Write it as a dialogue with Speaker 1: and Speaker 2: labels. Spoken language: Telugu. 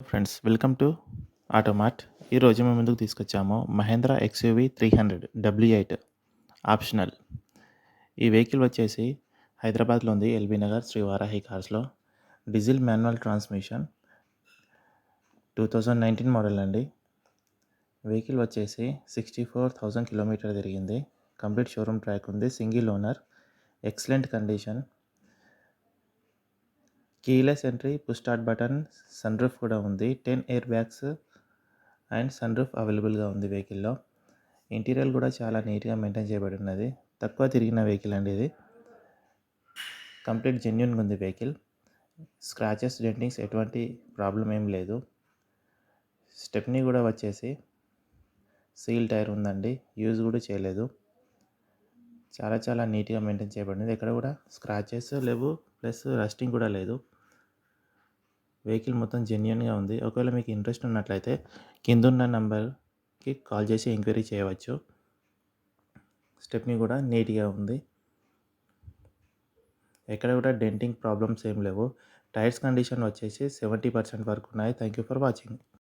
Speaker 1: Friends welcome to ఆటోమార్ట్. ఈరోజు మేము ముందుకు తీసుకొచ్చాము Mahindra XUV three hundred W eight optional. ఈ వెహికల్ వచ్చేసి హైదరాబాద్లో ఉంది LB Nagar Shri Varahi కార్స్లో diesel manual transmission two thousand nineteen model అండి. వెహికల్ వచ్చేసి సిక్స్టీ ఫోర్ థౌజండ్ కిలోమీటర్ తిరిగింది. కంప్లీట్ షోరూమ్ ట్రాక్ ఉంది single owner excellent condition. Keyless entry push start button sunroof కూడా ఉంది. Ten airbags and sunroof అవైలబుల్గా ఉంది వెహికల్లో ఇంటీరియర్ కూడా చాలా నీట్గా మెయింటైన్ చేయబడి ఉన్నది. తక్కువ తిరిగిన వెహికల్ అండి ఇది. కంప్లీట్ జెన్యున్గా ఉంది వెహికల్ స్క్రాచెస్ డెంటింగ్స్ ఎటువంటి ప్రాబ్లం ఏం లేదు. స్టెప్నీ కూడా వచ్చేసి సీల్ టైర్ ఉందండి. యూజ్ కూడా చేయలేదు. చాలా చాలా నీట్గా మెయింటైన్ చేయబడింది ఎక్కడ కూడా స్క్రాచెస్ లేవు. ప్లస్ రస్టింగ్ కూడా లేదు. వెహికల్ మొత్తం జెన్యున్గా ఉంది. ఒకవేళ మీకు ఇంట్రెస్ట్ ఉన్నట్లయితే కిందున్న నెంబర్కి కాల్ చేసి ఎంక్వైరీ చేయవచ్చు. స్టెప్ని కూడా నీట్గా ఉంది. ఎక్కడ కూడా డెంటింగ్ ప్రాబ్లమ్స్ ఏం లేవు. టైర్స్ కండిషన్ వచ్చేసి సెవెంటీ పర్సెంట్ వరకు ఉన్నాయి. Thank you for watching.